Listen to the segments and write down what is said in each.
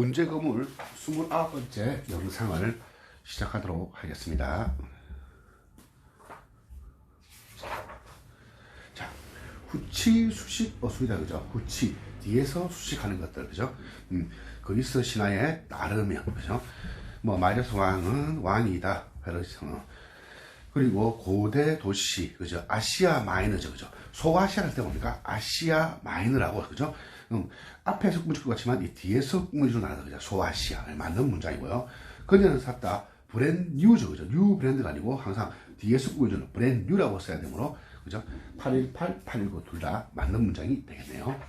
문제 건물 29번째 영상을 시작하도록 하겠습니다. 자, 후치 수식 어수이다 그죠? 후치 뒤에서 수식하는 것들 그죠? 음, 그리스 신화에 따르면 그죠? 뭐 마이너스 왕은 왕이다. 그래서 그리고 고대 도시 그죠? 아시아 마이너죠 그죠? 소아시아 할때 뭡니까? 아시아 마이너라고 그죠? 음, 앞에서 꾸며줄 것 같지만 이 뒤에서 꾸며주는 나라다 그죠? 소아시아를 만든 문장이고요. 그녀는 샀다 브랜드 뉴죠 그죠? 뉴 브랜드가 아니고 항상 뒤에서 꾸며주는 브랜드 뉴라고 써야 되므로 그죠? 818, 819 둘 다 맞는 문장이 되겠네요.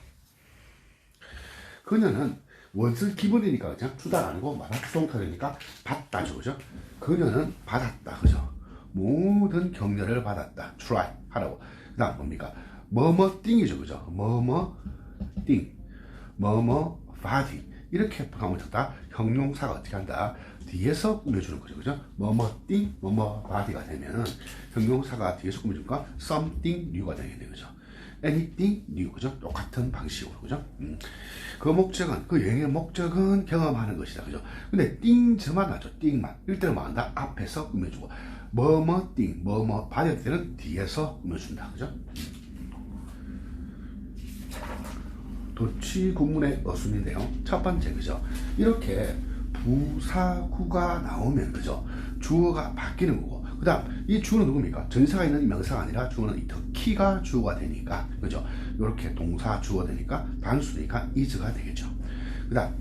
그녀는 원스 기본이니까 그죠? 주다 아니고 말아 수동태니까 받다죠 그죠? 그녀는 받았다 그죠? 모든 격려를 받았다. try 하라고. 그 다음 뭡니까? 뭐뭐 띵이죠. 그죠? 뭐뭐 띵. 뭐뭐 body. 이렇게 하면 좋다. 형용사가 어떻게 한다? 뒤에서 꾸며주는 거죠. 그죠? 뭐뭐 띵, 뭐뭐 body가 되면은 형용사가 뒤에서 꾸며주니까 something new가 되겠네요. 그죠? anything new. 그죠? 똑같은 방식으로. 그죠? 음. 그 목적은, 그 여행의 목적은 경험하는 것이다. 그죠? 근데 띵저만 나죠. 띵만. 뭐 한다? 앞에서 꾸며주고. 뭐뭐 띵, 뭐뭐 받을 때는 뒤에서 꾸며준다. 그죠? 도치 구문의 어순인데요. 첫 번째, 그죠? 이렇게 부사구가 나오면, 그죠? 주어가 바뀌는 거고. 그 다음, 이 주어는 누굽니까? 전사가 있는 명사가 아니라 주어는 이 터키가 주어가 되니까, 그죠? 이렇게 동사 주어 되니까, 단수니까 is가 되겠죠. 그 다음,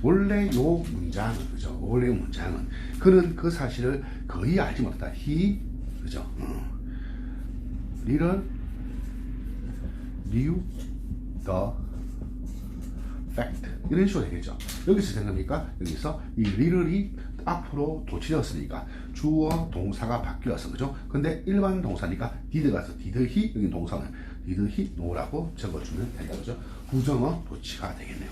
원래 요 문장은, 그죠? 원래 요 문장은, 그는 그 사실을 거의 알지 못했다. he, 그죠? 어. little knew the fact. 이런 식으로 되겠죠. 여기서 된 겁니까? 여기서 이 little이 앞으로 도치되었으니까 주어 동사가 바뀌어서 그죠? 근데 일반 동사니까 did 가서 did he 여기 동사는 did he no라고 적어주면 된다 그죠? 부정어 도치가 되겠네요.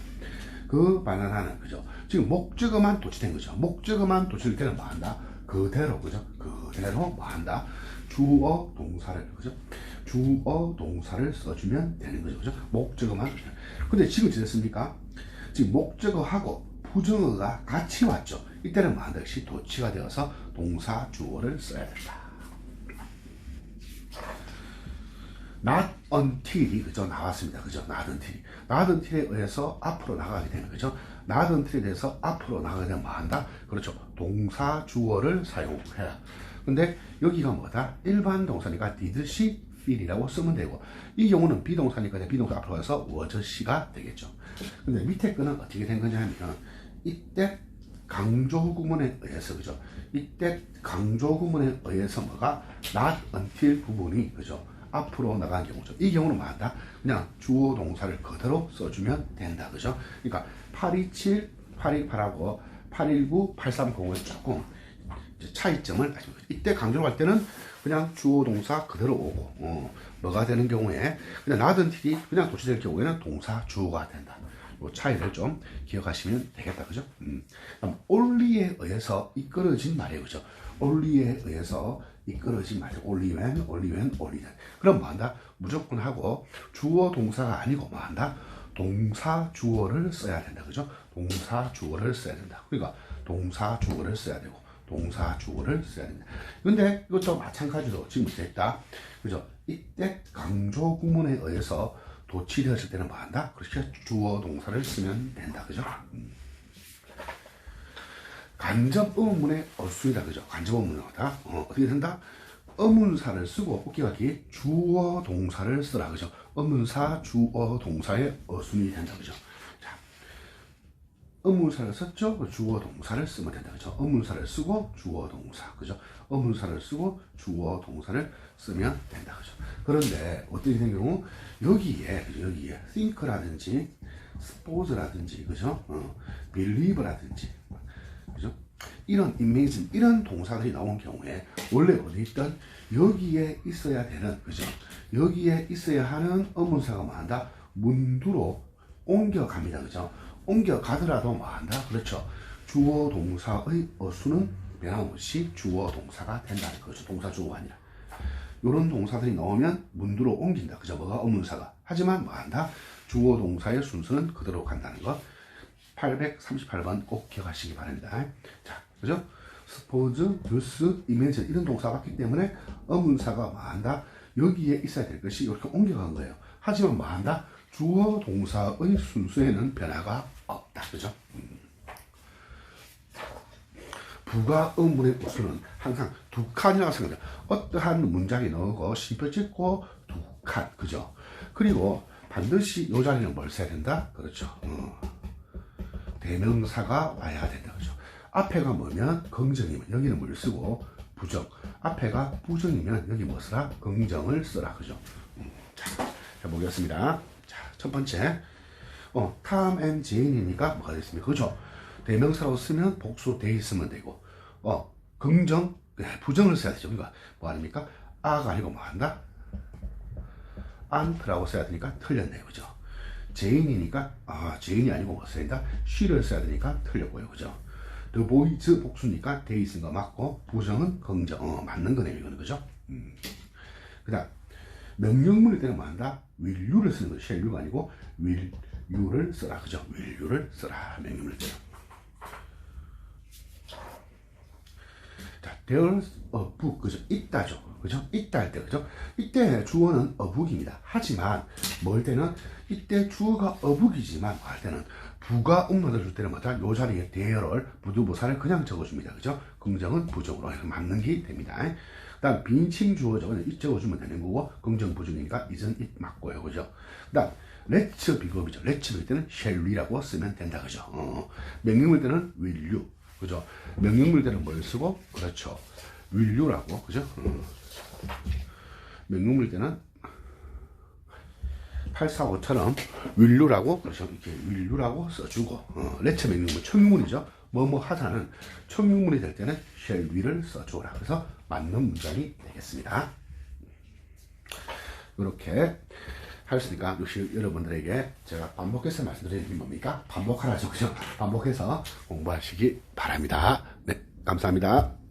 그 바나나는 그죠? 지금 목적어만 도치된 거죠. 목적어만 도치될 때는 뭐 한다? 그대로 그죠? 그대로 뭐 한다? 주어 동사를 그죠? 주어 동사를 써주면 되는 거죠. 그죠? 목적어만. 근데 지금 어떻습니까? 지금 목적어하고 부정어가 같이 왔죠. 이때는 반드시 도치가 되어서 동사 주어를 써야 된다. not until이 그죠 나왔습니다 그죠 not until not until에 의해서 앞으로 나가게 되는 거죠 not until에 대해서 앞으로 나가게 되면 뭐한다 그렇죠 동사 주어를 사용해라 근데 여기가 뭐다 일반 동사니까 did시 1이라고 쓰면 되고 이 경우는 비동사니까 비동사 앞으로 가서 워저시가 되겠죠. 근데 밑에 거는 어떻게 된 거냐 하면 이때 강조 구문에 의해서 그죠. 이때 강조 구문에 의해서 뭐가 not until 부분이 그죠. 앞으로 나간 경우죠. 이 경우는 뭐한다? 그냥 주어 동사를 그대로 써주면 된다. 그죠? 그러니까 827, 828하고 819, 8305는 조금 차이점을 가지고 이때 강조를 할 때는 그냥 주어 동사 그대로 오고 어, 뭐가 되는 경우에 그냥 나든 틸이 그냥 도치될 경우에는 동사 주어가 된다. 뭐 차이를 좀 기억하시면 되겠다. 그죠? 음. 올리에 의해서 이끌어진 말이에요. 그죠? 올리에 의해서 이끌어진 말이에요. 올리웬, 올리웬, 올리든. 그럼 뭐 한다? 무조건 하고 주어 동사가 아니고 뭐 한다? 동사 주어를 써야 된다. 그죠? 동사 주어를 써야 된다. 그러니까 동사 주어를 써야 되고 동사 주어를 써야 된다. 근데 이것도 마찬가지로 지금 됐다. 그죠? 이때 강조 구문에 의해서 도치되었을 때는 뭐 한다? 그렇게 주어 동사를 쓰면 된다. 그죠? 음. 간접 의문문의 어순이다. 그죠? 간접 의문문이다. 어, 어떻게 된다? 의문사를 쓰고 웃기가기 주어 동사를 쓰라. 그죠? 의문사 주어 동사의 어순이 된다. 그죠? 자, 의문사를 썼죠? 주어 동사를 쓰면 된다. 그죠? 의문사를 쓰고 주어 동사. 그죠? 의문사를 쓰고 주어 동사를 쓰면 된다. 그죠? 그런데 어떻게 된 경우 여기에? 여기에 think라든지 suppose라든지 그죠? 어, believe라든지 그죠? 이런 imagine 이런 동사들이 나온 경우에 원래 어디 있던 여기에 있어야 되는 그죠? 여기에 있어야 하는 의문사가 뭐한다? 문두로 옮겨갑니다. 그죠? 옮겨가더라도 뭐 한다? 그렇죠? 주어 동사의 어수는 변함없이 주어 동사가 된다는 거죠. 동사 주어가 아니라. 이런 동사들이 나오면 문두로 옮긴다. 그죠? 뭐가 의문사가. 하지만 뭐 한다? 주어 동사의 순서는 그대로 간다는 것. 838번 꼭 기억하시기 바랍니다. 자, 그죠? 스포즈, 뉴스, 이미지 이런 동사가 맞기 때문에 어문사가 뭐한다? 여기에 있어야 될 것이 이렇게 옮겨간 거예요. 하지만 뭐한다? 주어 동사의 순수에는 변화가. 그죠? 음. 부가 의문의 우수는 항상 두 칸이라고 생각해요. 어떠한 문장에 넣고 쉼표 찍고 두 칸. 그죠? 그리고 반드시 요 자리는 뭘 써야 된다? 그렇죠. 어. 대명사가 와야 된다. 그죠? 앞에가 뭐면 긍정이면 여기는 뭘 쓰고 부정. 앞에가 부정이면 여기 뭐 쓰라? 긍정을 쓰라. 그죠? 음, 자, 해보겠습니다. 자, 첫 번째. 어, 탐 앤 제인이니까 뭐가 됐습니까? 그죠? 대명사로 쓰면 복수 돼 있으면 되고, 어, 긍정, 네, 부정을 써야 되죠. 그러니까 뭐 아닙니까? 아가 아니고 뭐 한다? 안트라고 써야 되니까 틀렸네요. 그죠? 제인이니까, 아, 제인이 아니고 뭐 써야 된다? she를 써야 되니까 틀렸고요. 그죠? The boys 복수니까 돼 있는 거 맞고, 부정은 긍정, 어, 맞는 거네요. 이거는. 그죠? 음. 그 다음, 명령문일 때는 뭐 한다? you를 쓰는 거죠. you가 아니고, will you를 써라. 그죠? 써라. 명령문일 때는. 자, there's a. 그죠? 있다죠. 그죠? 있다 할 때, 그죠? 이때 주어는 book입니다. 하지만, 뭘 때는, 이때 주어가 book이지만, 할 때는, 부가 음모를 줄 때는 뭐다? 요 자리에 there를, 부두부사를 그냥 적어줍니다. 그죠? 긍정은 부정으로 맞는 게 됩니다. 그 다음, 빈칭 주어죠. 그냥 it 적어주면 되는 거고, 긍정 부정이니까 isn't it 맞고요. 그죠? 그 다음, let's 비겁이죠. let's bil 때는 we라고 쓰면 된다. 그죠? 어, 명령물 때는 you. 그죠? 명령물 때는 뭘 쓰고? 그렇죠. you라고. 그죠? 어. 명령물 때는 845처럼 will you라고, 그렇죠. 이렇게 you라고 써주고, 어, let's 명령문, 청유문이죠. 뭐뭐 하다는 청유문이 될 때는 shall we를 써주라. 그래서 맞는 문장이 되겠습니다. 이렇게 하였으니까 역시 여러분들에게 제가 반복해서 말씀드리는 게 뭡니까? 반복하라죠. 그죠? 반복해서 공부하시기 바랍니다. 네, 감사합니다.